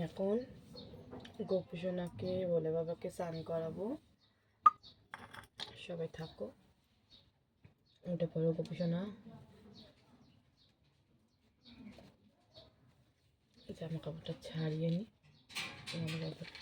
এখন গোপুসোনাকে বলে বাবাকে স্নান করাবো। সবাই থাকো। উঠে পড়ো গোপুসোনা। জামা কাপড়টা ছাড়িয়ে নি। তাহলে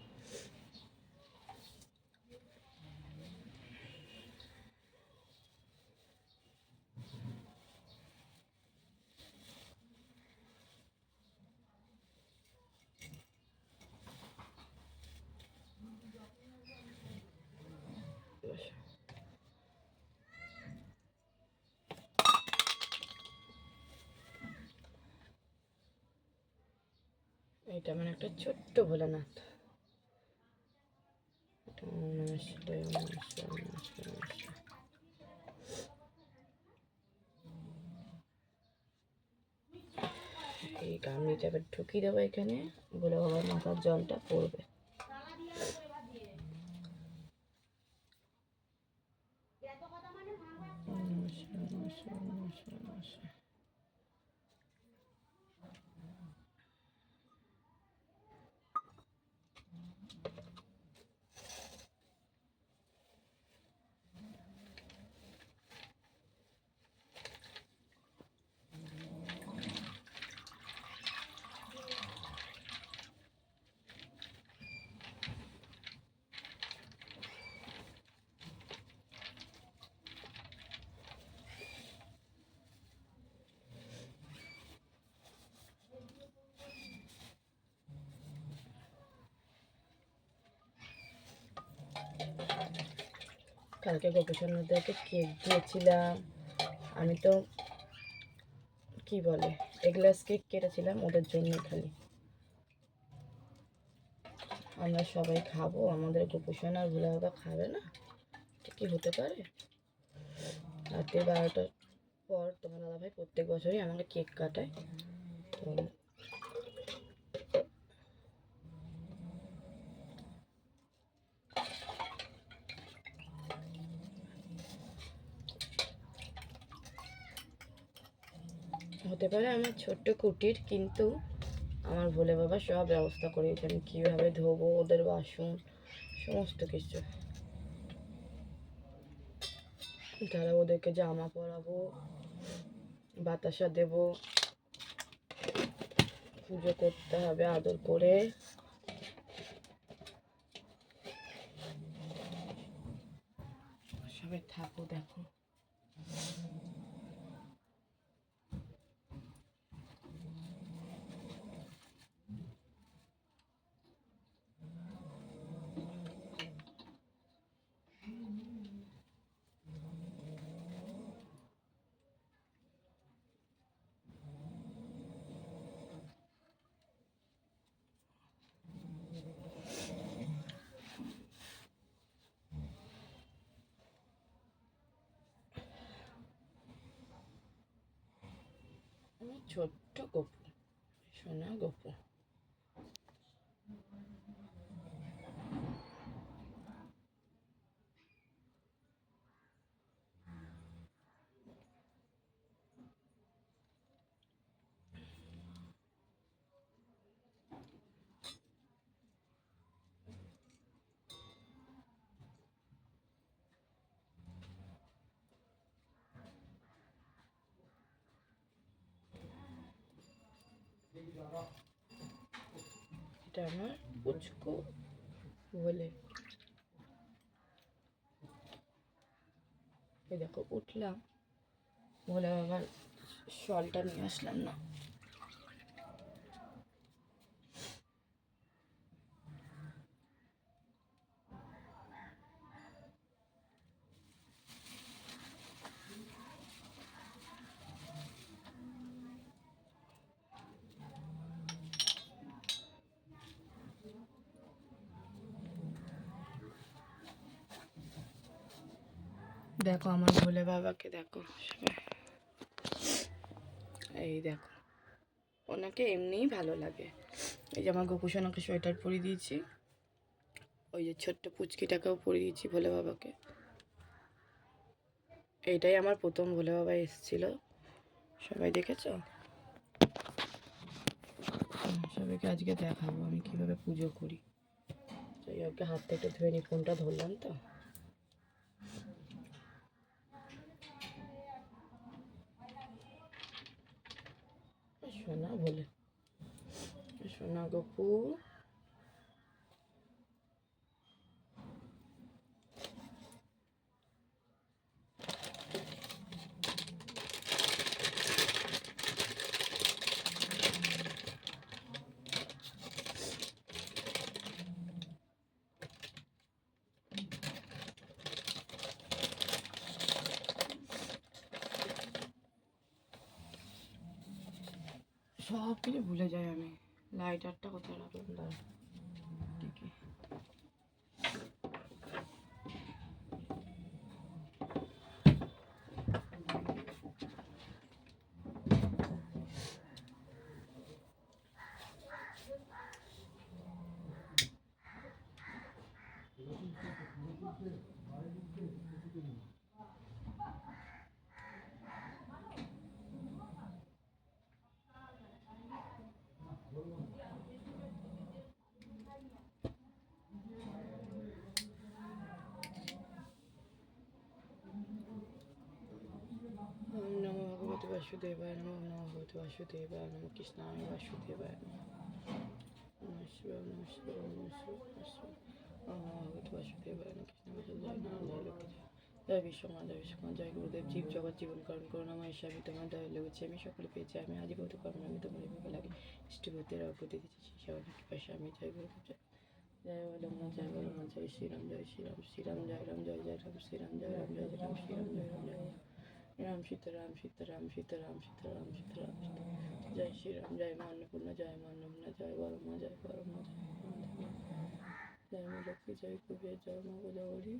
এটা মানে একটা ছোট্ট ভোলানাথ। এই গামলিটা এবার ঢুকিয়ে দেবো এখানে। বলে বাবার মাথার জলটা পড়বে ওম নমঃ শিবায়, ওম নমঃ শিবায়, ওম নমঃ শিবায়, ওম নমঃ শিবায়। কালকে গোপীচন্দ্রদেরকে কেক দিয়েছিলাম। আমি তো কি বলে, এগলাস কেক কেটেছিলাম ওদের জন্য খালি। আমরা সবাই খাব, আমাদের গোপীষণ আর ভোলা খাবে না? কি হতে পারে? রাত্রি বারোটার পর তোমার দাদাভাই প্রত্যেক বছরই আমাকে কেক কাটায়। তো হতে পারে আমার ছোট্ট কুটির, কিন্তু আমার ভোলে বাবা সব ব্যবস্থা করে আমি কীভাবে ধোবো, ওদের বাসন, সমস্ত কিছু। তারা ওদেরকে জামা পরাবো, বাতাসা দেব, পুজো করতে হবে আদর করে। সবাই থাকো, দেখো আমার ছোট্ট গপু সোনা গপু এটা আমার পুচকু বলে। এই দেখো উঠলাম। বলে আবার শলটা নিয়ে আসলাম না। দেখো আমার ভোলে বাবাকে দেখো। এই দেখো ওনাকে এমনিই ভালো লাগে। এই যে আমার গোপুসোনাকে সোয়েটার পরিয়ে দিয়েছি। ওই যে ছোট্ট পুচকিটাকেও পরিয়ে দিয়েছি ভোলে বাবাকে। এইটাই আমার প্রথম ভোলে বাবা এসেছিল। সবাই দেখেছ? হুম, সবাইকে আজকে দেখাবো আমি কীভাবে পুজো করি। যাই হোক হাতটা একটু ধুয়ে নি ফোনটা ধরলাম তো। সোনা বলে সোনা গপু সব কিছু ভুলে যাই আমি। লাইটারটা কোথায় রাখলাম? দাঁড়া। वासुदेवाय नमो नमो भूत वासुदेवाय नमो कृष्णाय वासुदेवाय नमः शिवाय नमः জয় বিশ্বমা জয় গুরুদেব জীব জগৎ জীবন করণ করুণাময় ঈশ্বর আমি তোমার দয়া লেগেছি আমি সকলে পেয়েছি আমি আজ ভৌত কর্ম আমি তোমার ভোগ লাগে ইষ্টভূতের অপতি দিচ্ছি সে পাশে আমি জয় গুরুদেব জয় জয় বলম জয় বলম জয় শ্রীরাম জয় শ্রীরাম শ্রীরাম জয় রাম জয় জয় রাম শ্রীরাম জয় রাম জয় জয় রাম শ্রীরাম জয় রাম জয় রাম রাম সীতারাম সীতারাম সীতারাম সীতারাম সীতারাম জয় শ্রীরাম জয় মা অন্নপূর্ণা জয় মা অন্নপূর্ণা জয় বরমা জয় বরমা জয় মা লক্ষ্মী জয় কুবের জয় মা গোদাবরী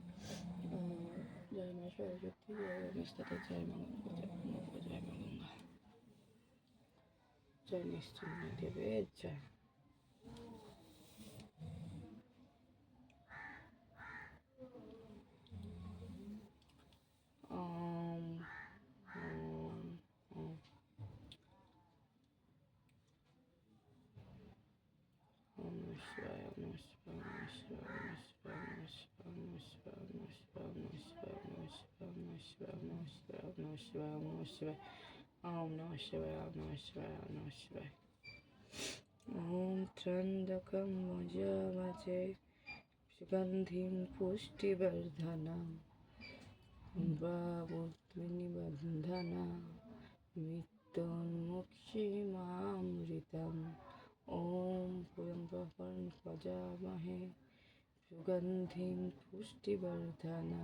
জয় মা সরস্বতী জয় গঙ্গা জয় মা গঙ্গা জয় মা গঙ্গা জয় নিশ্চিন্ন দেবের জয় শিবায় ওম নমঃ শিবায় ओम नमः शिवाय ओम नमः शिवाय ओम नमः शिवाय ॐ त्र्यम्बकं भुजमजे सुगन्धिं पुष्टिवर्धनं वावुद्विनिबन्धना मृत्योन्मुक्षीमामृतम् ॐ पुरम्बकं भजामहे सुगन्धिं पुष्टिवर्धना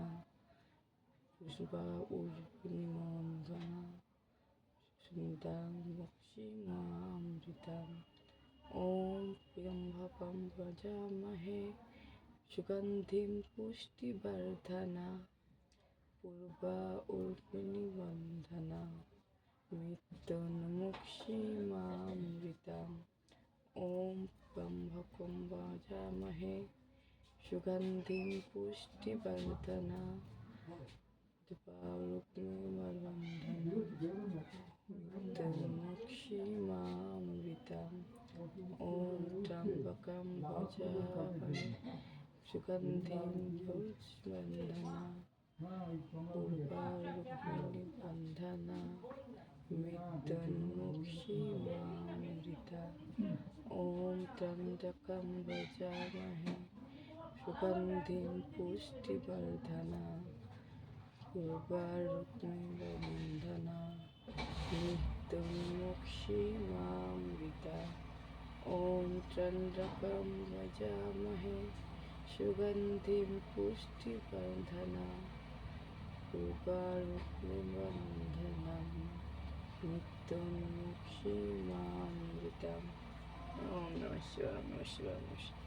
ঋষিবাউর্নিমঞ্জনা সুনিদাং বক্ষিমামৃতাম ॐ त्र्यम्भकं व्रजामहे सुगन्धिं पुष्टिवर्धना पूर्वा उर्मिनिबन्धना मृत्युन्मुक्षिमामृताम् ॐ त्र्यम्भकं व्रजामहे सुगन्धिं पुष्टिवर्धना मुक्ति पावग्निमरुन्धमुक्तिर्मुक्षि मामृतम् ॐ त्र्यम्बकं भजामहे सुगन्धिं पुष्पन्दना पूर्वारुक्मिणिबन्धना विद्युन्मुक्षि मामृता ॐ त्र्यम्बकं भजामहे पुष्टिवर्धना योगारुग्निबन्धना नित्यं मोक्षे मामृता ॐ चन्द्रकं भजामहे सुगन्धिं पुष्टिवर्धना योगारुग्निबन्धनं नित्यं मोक्षे मामृतम् ॐ नमः शिवाय नमः शिवाय नमः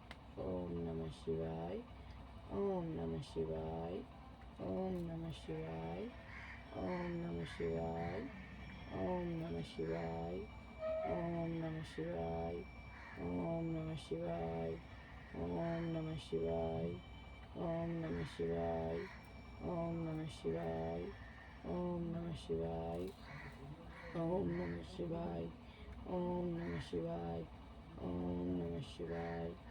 オームナマシワイオームナマシワイオームナマシワイオームナマシワイオームナマシワイオームナマシワイオームナマシワイオームナマシワイオームナマシワイオームナマシワイオームナマシワイオームナマシワイオームナマシワイオームナマシワイ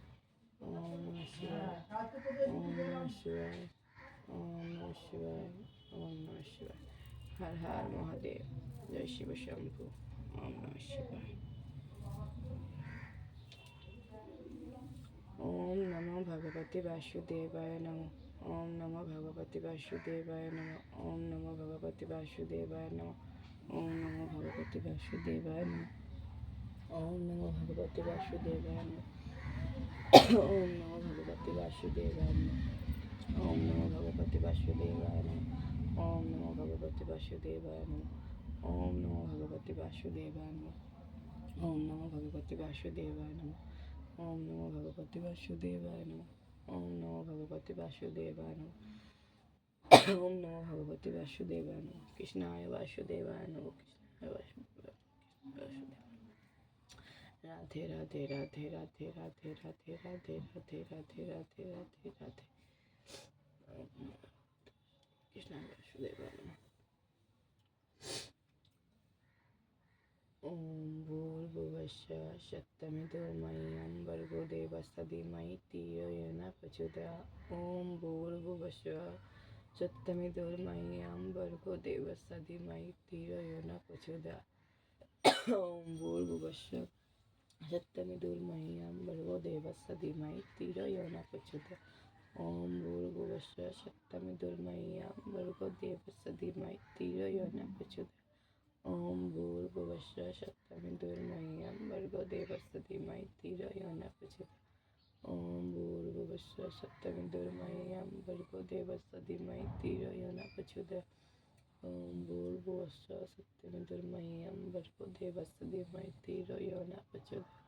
ওম শিবায় ওম শিবায় ওম শিবায় ওম নম শিবায় হর হর মহাদেব জয় শিব শম্ভু ওম নম শিবায় ওম নমো ভগবতে বাসুদেবায় নমো ওম নমো ভগবতে বাসুদেবায় নমো ওম নমো ভগবতে বাসুদেবায় নমো ওম নমো ভগবতে বাসুদেবায় নমো ওম নমো ভগবতে বাসুদেবায় নমো ওম নমো ভগবতে বাসুদেবায় ওম নমো ভগবতে বাসুদেবায় ওম নমো ভগবতে বাসুদেবায় ওম নমো ভগবতে বাসুদেবায় ওম নমো ভগবতে বাসুদেবায় ওম নমো ভগবতে বাসুদেবায় ওম নমো ভগবতে বাসুদেবায় ওম নমো ভগবতে বাসুদেবায় কৃষ্ণায় বাসুদেবায় কৃষ্ণায় বাসুদেব राधे राधे राधे राधे राधे राधे राधे राधे राधे राधे राधे राधे कृष्णा वासुदेव ॐ भूर्भुवश्च शक्तमितो मयि अम्बर्गो देवस्तधिमयि तियो भूर्भुवश प्रचोदया ॐ भूर्भुवश्च शक्तमितो मयि अम्बर्गो देवस्तधिमयि तियो येन प्रचोदया ॐ भूर्भुवश्च शक्तमिदोर्मह्यं भर्गो देवस्य धीमहि धियो यो न प्रचोदयात् ॐ भूर्भुवस्सः शक्तमिदोर्मह्यं भर्गो देवस्य धीमहि धियो यो न प्रचोदयात् ॐ भूर्भुवस्सः शक्तमिदुर्मह्यं भर्गो देवस्य धीमहि धियो यो न प्रचोदयात् ॐ भूर्भुवस्सः शक्तमिदुर्मह्यं भर्गो देवस्य धीमहि धियो यो न प्रचोदयात् भूर्भुवस्सः शक्तमिदुर्मह्यं भर्गो देवस्य धीमहि धियो यो न प्रचोदयात्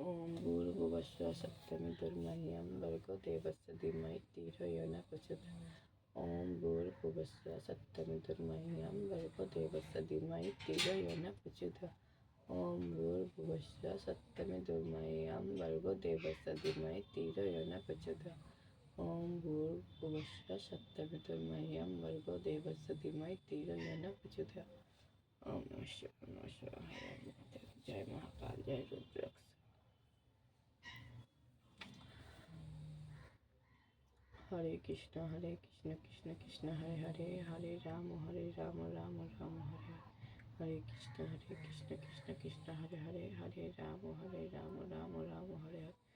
ॐ भूर्भुवस्सः शक्तमिदुर्मह्यं भर्गो देवस्य धीमहि धियो यो न प्रचोदयात् ॐ भूर्भुवस्सः सप्तमिदुर्मह्यं भर्गो देवस्य धीमहि धियो यो न प्रचोदयात् ॐ भूर्भुवस्सः सप्तमिदुर्मह्यं भर्गो देवस्य धीमहि धियो यो न ॐ भूर्भुवस्सः सप्तमिदुर्मह्यं भर्गो देवस्य धीमहि धियो ॐ नमः शिवाय नमः शिवाय, जय महाकाल, जय रुद्राक्ष। हरे कृष्ण हरे कृष्ण कृष्ण कृष्ण, हरे हरे हरे राम हरे राम राम राम हरे। हरे कृष्ण हरे कृष्ण कृष्ण कृष्ण, हरे हरे हरे राम हरे राम राम राम, हरे हरे।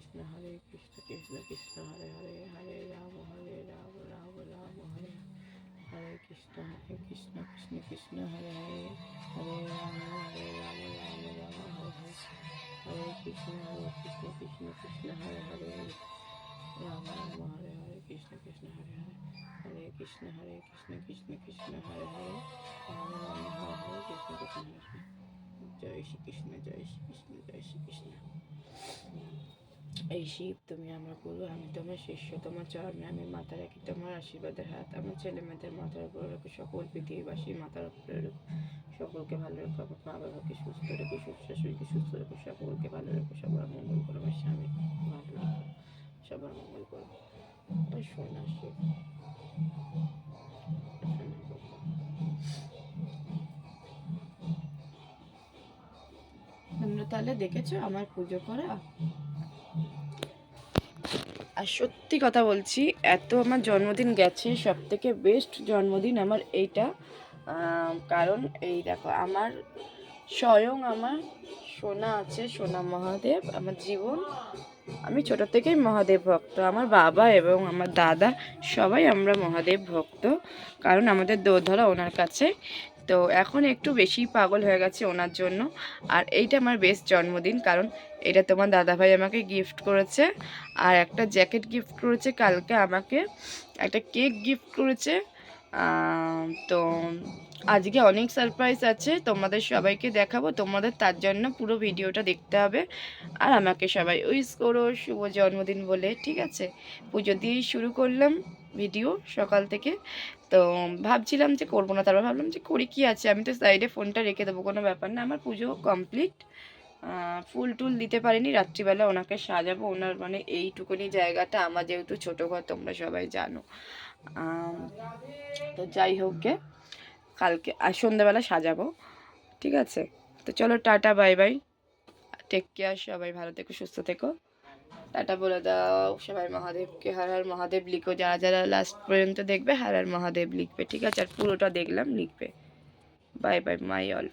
कृष्ण हरे कृष्ण कृष्ण कृष्ण हरे हरे हरे राम हरे राम राम राम हरे हरे कृष्ण हरे कृष्ण कृष्ण कृष्ण हरे हरे हरे राम हरे राम राम राम हरे हरे कृष्ण हरे कृष्ण कृष्ण कृष्ण हरे हरे राम राम हरे हरे कृष्ण कृष्ण हरे हरे हरे कृष्ण हरे कृष्ण कृष्ण कृष्ण हरे हरे राम राम हरे हरे कृष्ण कृष्ण हरे जय श्री कृष्ण जय श्री कृष्ण जय श्री कृष्ण এই শিব তুমি আমার গুরু, আমি তোমার শিষ্য, তোমার চরণে, আমি মাথা রাখি, তোমার আশীর্বাদের হাত, আমার ছেলে মেয়েদের মাথার উপরে রেখো, সকল পৃথিবীবাসী মাথার উপরে রেখো, সকলকে ভালো রেখো, আমার মা বাবাকে সুস্থ রেখো শ্বশুর শাশুড়িকে সুস্থ রেখো, সকলকে ভালো রেখো, সবার মঙ্গল করো, আমার স্বামী ভালো রেখো, সবার মঙ্গল করো। সোনা শিব। তাহলে দেখেছ আমার পুজো করা? আর সত্যি কথা বলছি, এত আমার জন্মদিন গেছে সব থেকে বেস্ট জন্মদিন আমার এইটা। কারণ এই দেখো, আমার স্বয়ং আমার সোনা আছে, সোনা মহাদেব, আমার জীবন। আমি ছোট থেকেই মহাদেব ভক্ত, আমার বাবা এবং আমার দাদা সবাই আমরা মহাদেব ভক্ত, কারণ আমাদের দোধরা ওনার কাছে। তো এখন একটু বেশি পাগল হয়ে গেছে ওনার জন্য। আর এইটা আমার বেস্ট জন্মদিন, কারণ এটা তোমার দাদাভাই আমাকে গিফট করেছে। আর একটা জ্যাকেট গিফট করেছে, কালকে আমাকে একটা কেক গিফট করেছে। তো আজকে অনেক সারপ্রাইজ আছে, তোমাদের সবাইকে দেখাবো, তোমাদের তার জন্য পুরো ভিডিওটা দেখতে হবে। আর আমাকে সবাই উইস করো শুভ জন্মদিন বলে, ঠিক আছে? পুজো দিয়েই শুরু করলাম ভিডিও সকাল থেকে। তো ভাবছিলাম যে করব না, তারপর ভাবলাম যে করি কি আছে? আমি তো সাইডে ফোনটা রেখে দেবো, কোনো ব্যাপার না, আমার পুজো কমপ্লিট ফুল টুল দিতে পারিনি, রাত্রিবেলা ওনাকে সাজাবো, ওনার মানে এইটুকুনি জায়গাটা, আমার যেহেতু ছোটো ঘর, তোমরা সবাই জানো। তো যাই হোক কালকে আর সন্ধ্যাবেলা সাজাবো, ঠিক আছে? তো চলো, tata, bye bye. Take care সবাই ভালো থেকো, সুস্থ থেকো। টাটা বলে দাও, সবাই মহাদেবকে, হার হার মহাদেব লিখো, যারা যারা লাস্ট পর্যন্ত দেখবে, হার হার মহাদেব লিখবে, ঠিক আছে? আর পুরোটা দেখলাম, লিখবে। Bye by my all